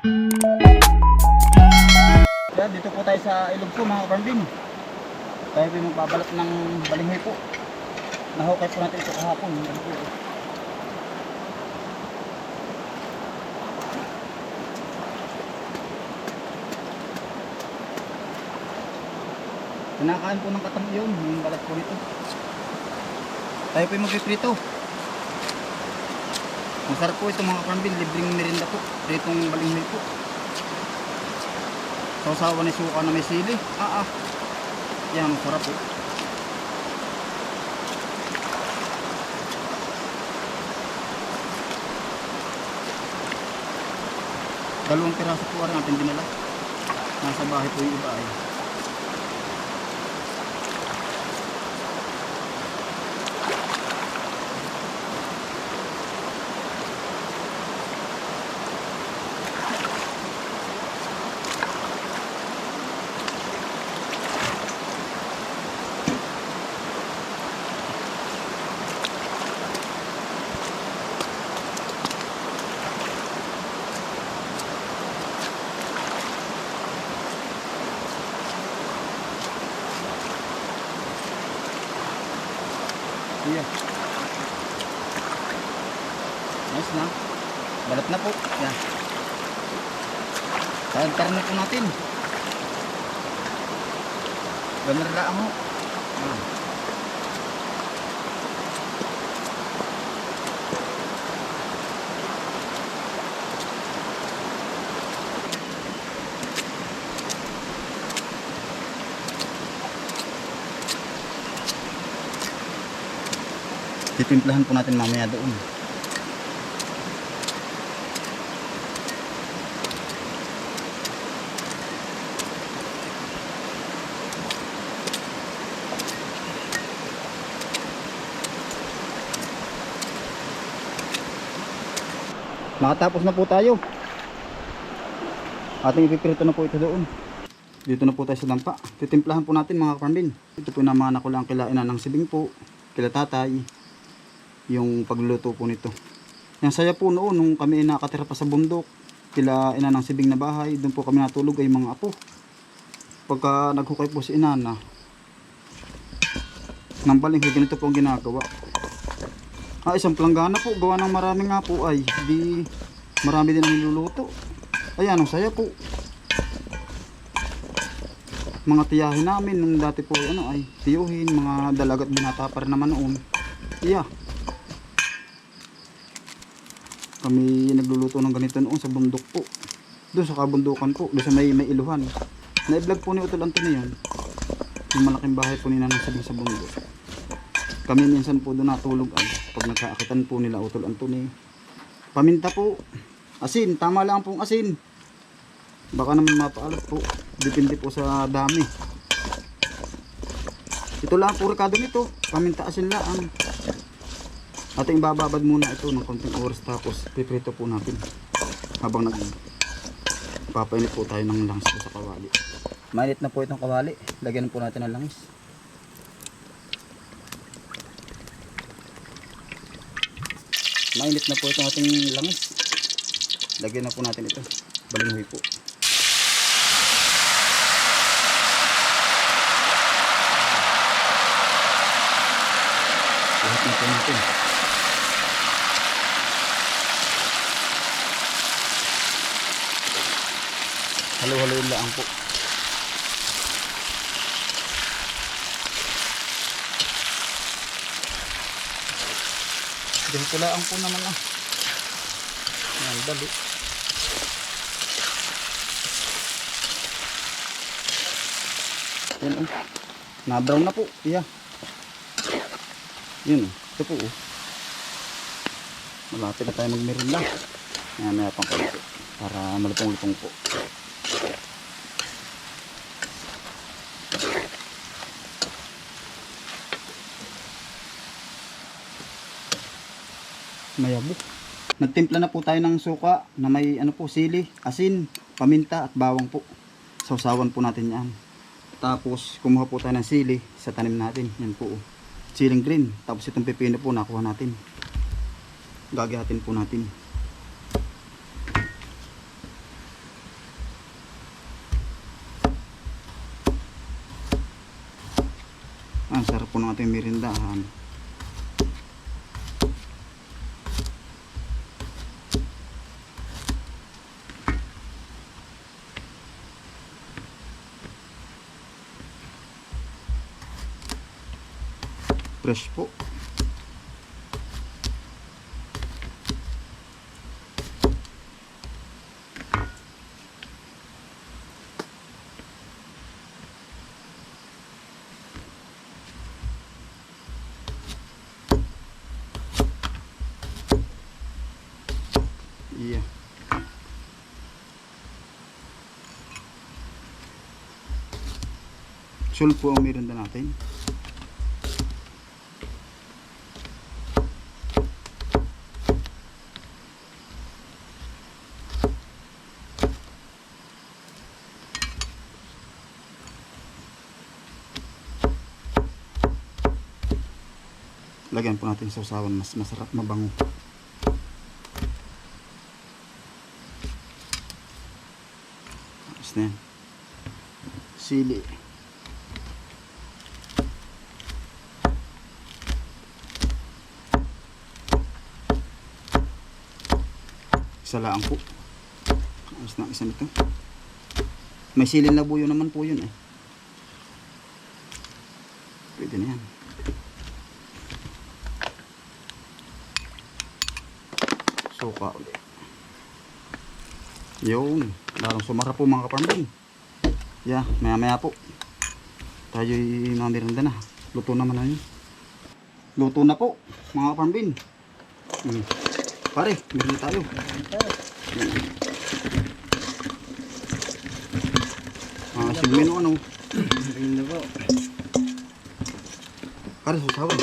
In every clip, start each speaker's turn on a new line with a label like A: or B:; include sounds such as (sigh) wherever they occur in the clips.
A: Yan, dito po tayo sa ilog po mga kapambin. Tayo po yung magbabalot ng balinghoy po. Nahukay po natin ito kahapon. Yan po. Kinakain po ng katang yun, yung balat po nito. Tayo po yung magpiprito. Masarap po ito mga kapambin, libreng merinda po. Pritong balinghoy po. Sausawa ni suka na may sili. Ah, ah. Yan, masarap po. Dalawang piraso po rin natin dinala. Nasa bahay po yung iba ay. Iya. Nice na. Balat na po. Yan. Kalantar na po natin. Ganun lang mo. Titimplahan po natin mamaya doon. Nakatapos na po tayo. Ating ipipirito na po ito doon. Dito na po tayo sa lampa. Titimplahan po natin mga kapambin. Ito po naman ako lang kilainan ng sibing po. Kila tatay. Yung pagluluto po nito. Yung saya po noon nung kami nakatira pa sa bundok. Kila ina ng sibing na bahay. Doon po kami natulog ay mga apo. Pagka naghukay po si inana. Nang baling ganito po ang ginagawa. Ah, isang planggana po. Gawa ng marami nga po ay. Di marami din ang niluluto. Ayan, ang saya po. Mga tiyahin namin nung dati po ano ay tiyuhin, mga dalagat binata pa naman noon. Yeah. Kami nagluluto ng ganito noon sa bundok po. Doon sa kabundukan po, doon sa may, may iluhan. Na-vlog po ni Utol Anthony yan. Yung malaking bahay po ni Nanang Sabing sa bundok. Kami minsan po doon natulog ay pag nagkaakitan po nila Utol Anthony. Paminta po. Asin, tama lang pong asin. Baka naman mapaalat po. Depende po sa dami. Ito lang po rekado nito. Paminta asin lang. Ating bababad muna ito ng konting oras tapos piprito po natin. Habang nag papainit po tayo ng langis sa kawali. Mainit na po itong kawali. Lagyan po natin ng langis. Mainit na po itong ating langis. Lagyan na po natin ito. Balinghoy po. Lahat na po natin. Halo-haloyin lang po. Ganito lang po naman ah. Yan, dali. Yan oh. Na-brown na po. Iya. Yun oh. Ito po oh. Malapit na tayo magmerenda. Yan, may pang konti. Para malutong-lutong po. Mayabo. Nagtimpla na po tayo ng suka na may ano po sili, asin, paminta at bawang po. Sausawan po natin yan. Tapos kumuha po tayo ng sili sa tanim natin. Yan po. Siling green. Tapos itong pipino po nakuha natin. Gagahatin po natin. Po ng ating merindahan. Fresh po. Yeah. Sul po ang merinda natin. Lagyan po natin sa usawan mas masarap mabango. Tapos. Sili. Isa lang po. Tapos na isa nito. May silin na buyo naman po yun eh. Pwede na yan. Suka ulit. Yun. Larang sumara po mga kapambing. Yeah, maya maya po. Tayo'y mamiranda na. Luto naman na yun. Luto na po mga kapambing. Hmm. Pare, meron tayo. Ah, simeno ano.
B: Ayun na po.
A: Pare, susawan.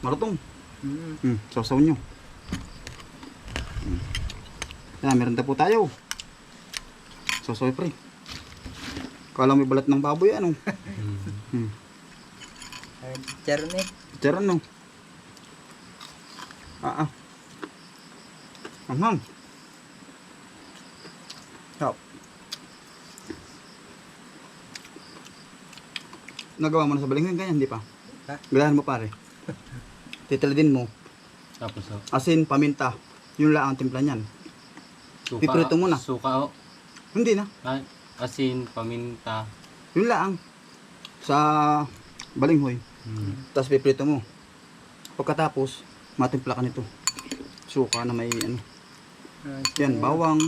A: Marutong.
B: Mm.
A: Hmm, sausaw nyo. Yan, meron na po tayo. Sausaw pre. Kala may balat ng baboy ano. (laughs) Hmm.
B: Charon eh.
A: Charon no. Ah ah. Anghang. Yup. Nagawa mo na sa balinghoy ganyan, di pa?
B: Ha?
A: Galahan mo pare. (laughs) Titiladin mo.
C: Tapos oh,
A: Asin, paminta. Yun lang ang timpla niyan.
C: Suka.
A: Piprito muna.
C: Suka oh.
A: Hindi na.
C: Asin, paminta.
A: Yun lang. Sa balinghoy.
C: Hmm.
A: Tapos piprito mo. Pagkatapos, matimpla ka nito. Suka na may ano. Yan, bawang,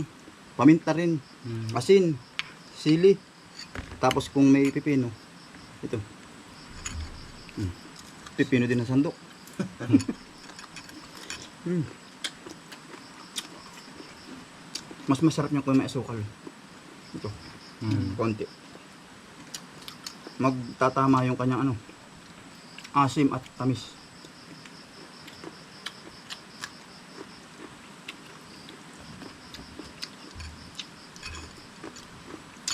A: paminta rin,
C: Hmm.
A: asin, sili. Tapos kung may pipino, ito. Hmm. Pipino din ang sandok. (laughs) Hmm. Mas masarap niya kung may asukal. Ito.
C: Hmm.
A: konti. Magtatama yung kanyang ano, asim at tamis.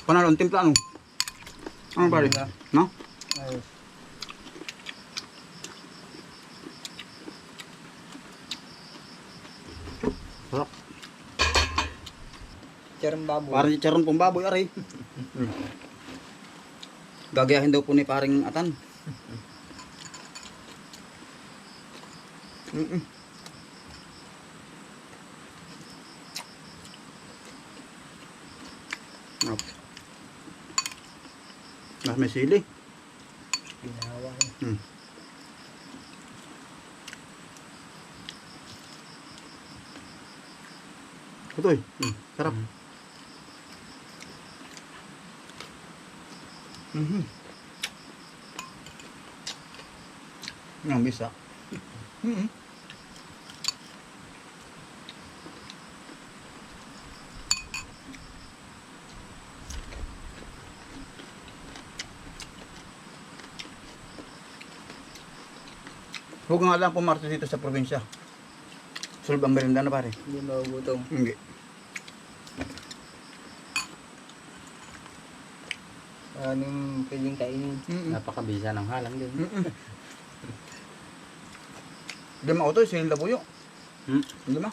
A: Panalo ang timpla ano? Ano?
B: Wala.
A: No?
B: Ay,
A: Sarap.
B: Charon baboy.
A: Parang si Charon pong baboy, aray. Gagayahin daw po ni paring atan. Mm-mm. Mas may sili.
B: Ginawa eh.
A: Hmm. Ito eh. Hmm. Sarap.
C: Hmm.
A: Mhm. Ang bisa. Mhm. Huwag nga lang pumarto dito sa probinsya. Sulb ang merinda na pare.
B: Hindi magugutom.
A: Hindi.
B: Anong pwedeng kainin?
A: Mm-mm.
C: Napakabisa ng halang din.
A: Mm-mm. (laughs) Lima ko to, silin na buyo.
C: Hmm.
A: Lima.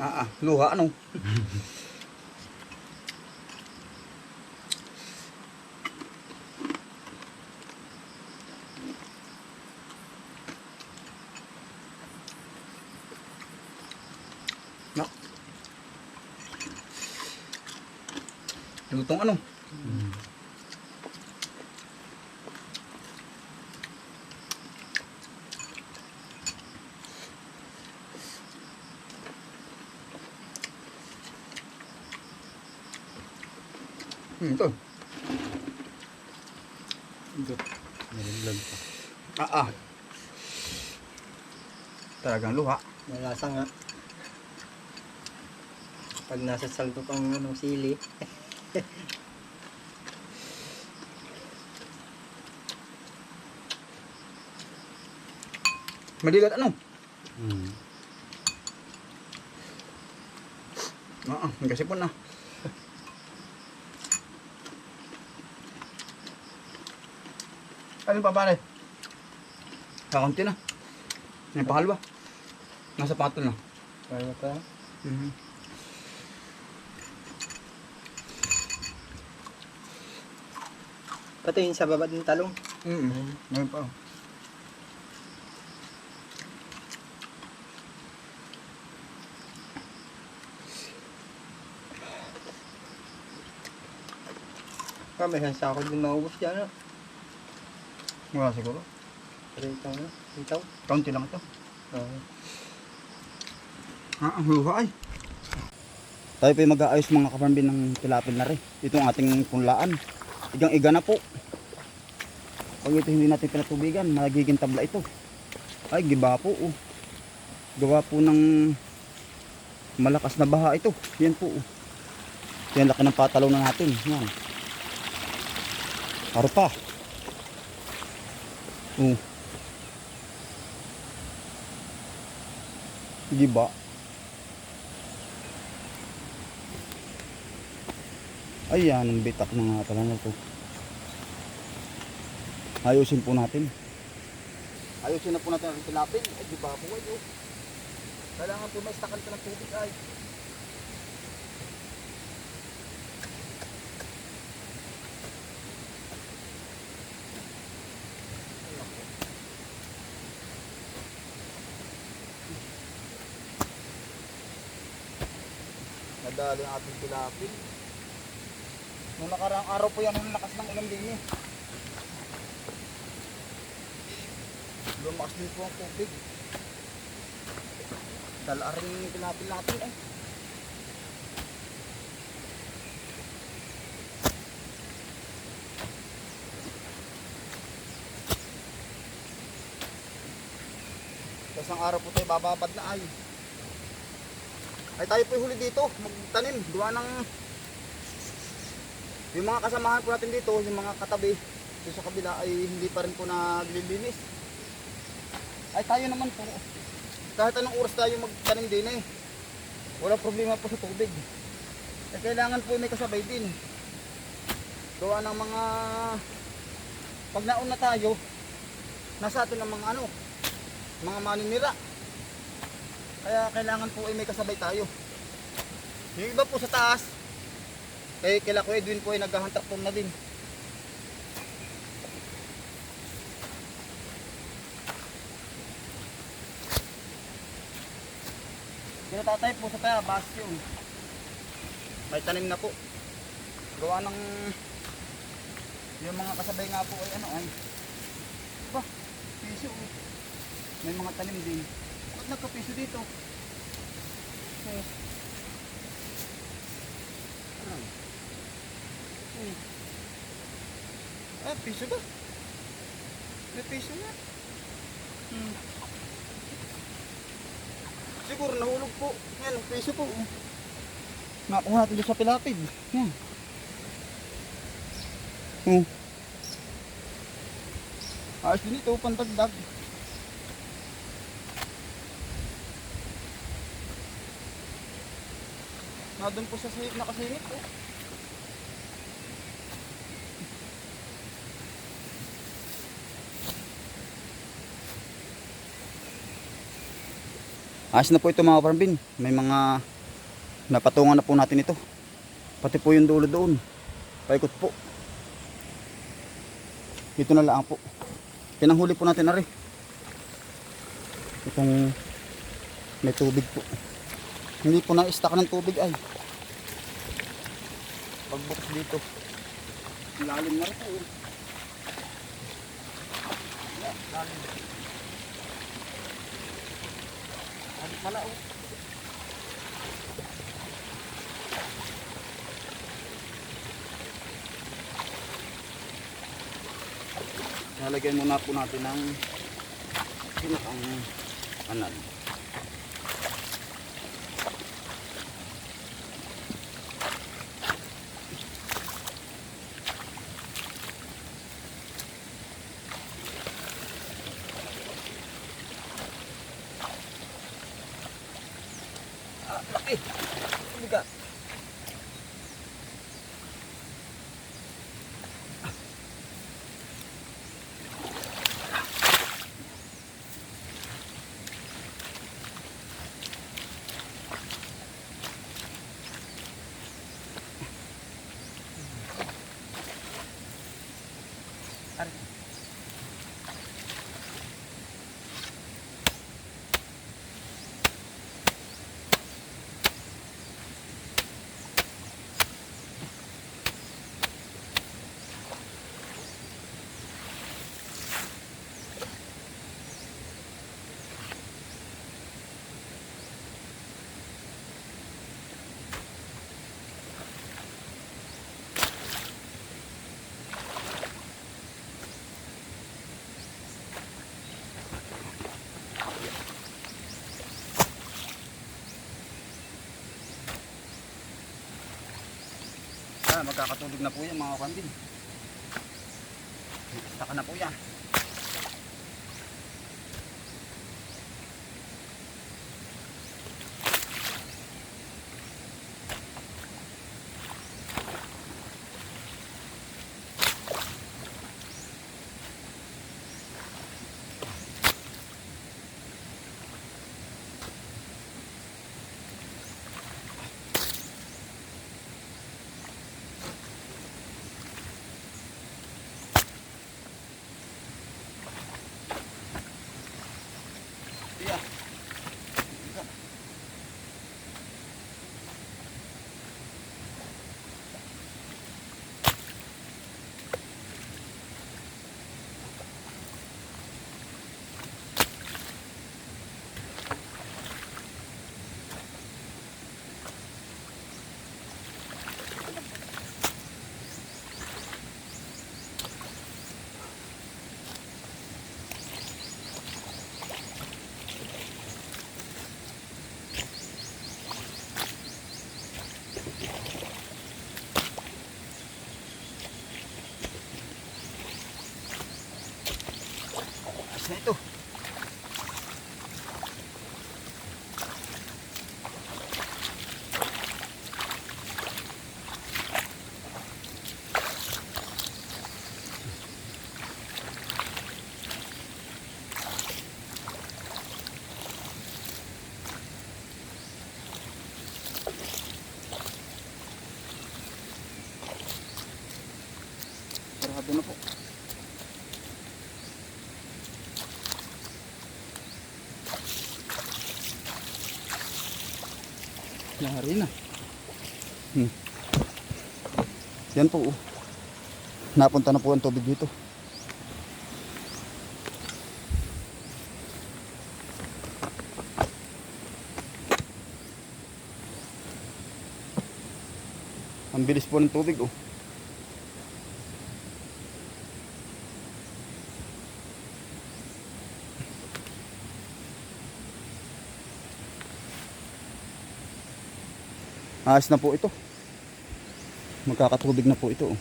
A: Ah, ah, luha ano? (laughs) Lutong ano? Hmm, ito. Ito.
C: Nalaglag pa.
A: Ah, ah. Talagang luha.
B: Malasa nga. Pag nasa salto pang ano, sili. (laughs) (laughs)
A: Madilat ano?
C: Mm.
A: Oo, kasi po na. (laughs) Ano pa pare? Kakunti na. Yung pangalwa. Nasa patol na.
B: Ano pa?
A: Mhm.
B: Pati yung sa baba ng talong.
A: Mhm. Ngayon pa.
B: Ah, may isang sako din maubos dyan. Ah.
A: Wala siguro.
B: Pero ito na. Ito.
A: Kaunti lang ito.
B: Oo.
A: Ah, ang luha ay. Tayo po mag-aayos mga kaparambin ng tilapil na rin. Ito ang ating punlaan. Igang iga na po. Pag ito hindi natin pinatubigan, magiging tabla ito. Ay, giba po. Oh. Gawa po ng malakas na baha ito. Yan po. Oh. Yan laki ng patalaw na natin. Yan. Paro pa. Oh. Giba. Ayan, ang bitak na nga pala na to. Ayusin po natin. Ayusin na po natin ang tilapin. Ay, di ba po kayo? Kailangan po may stakan ka ng tubig ay. Nadali ang ating tilapin. Nung nakaraang araw po yan, nung lakas ng ulan din eh. Lumakas din po ang tubig. Dala rin yung tilapin natin eh. Tapos ang araw po tayo bababad na ay. Ay tayo po huli dito, magtanim, gawa ng yung mga kasamahan po natin dito, yung mga katabi doon sa kabila ay hindi pa rin po naglilinis. Ay tayo naman po, kahit anong oras tayo magtanim din eh, wala problema po sa tubig. Eh, kailangan po may kasabay din. Gawa ng mga, pag nauna tayo, nasa atin ang mga ano, mga maninira. Kaya kailangan po ay may kasabay tayo. Yung iba po sa taas, kay kila ko Edwin po ay naghahantak na din. Kinatatay po sa kaya basyo. May tanim na po. Gawa ng yung mga kasabay nga po ay ano ay ba piso oh. may mga tanim din ba't nagkapiso dito eh. Ano? Eh. ah piso ba may piso na hmm. Siguro nahulog po yan piso po nakuha natin sa pilapid yan Hmm. Ayos din ito, pantagdag. Na doon po sa si- nakasingit po. Ayos na po ito mga parambin. May mga napatungan na po natin ito. Pati po yung dulo doon. Paikot po. Ito na lang po. Pinanghuli po natin na rin. Itong may tubig po. Hindi po na-stack ng tubig ay. Pagbukas dito. Lalim na rin po. eh. Lalim. Lalim pala oh. Lalagyan muna po natin ng pinakang kanal. Magkakatulog na po yan mga kambing. Taka na po yan. Na ito. Sarado na po. Yari na. Hmm. Yan po. oh. Napunta na po ang tubig dito. Ang bilis po ng tubig oh. Ayos na po ito. Magkakatubig na po ito. oh.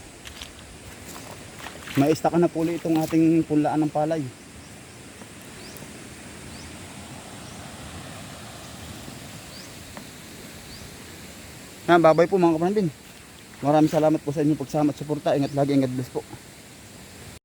A: May istaka na po itong ating pulaan ng palay. Yan, babay po mga kapatid. Maraming salamat po sa inyong pagsama at suporta. Ingat lagi, ingat bless po.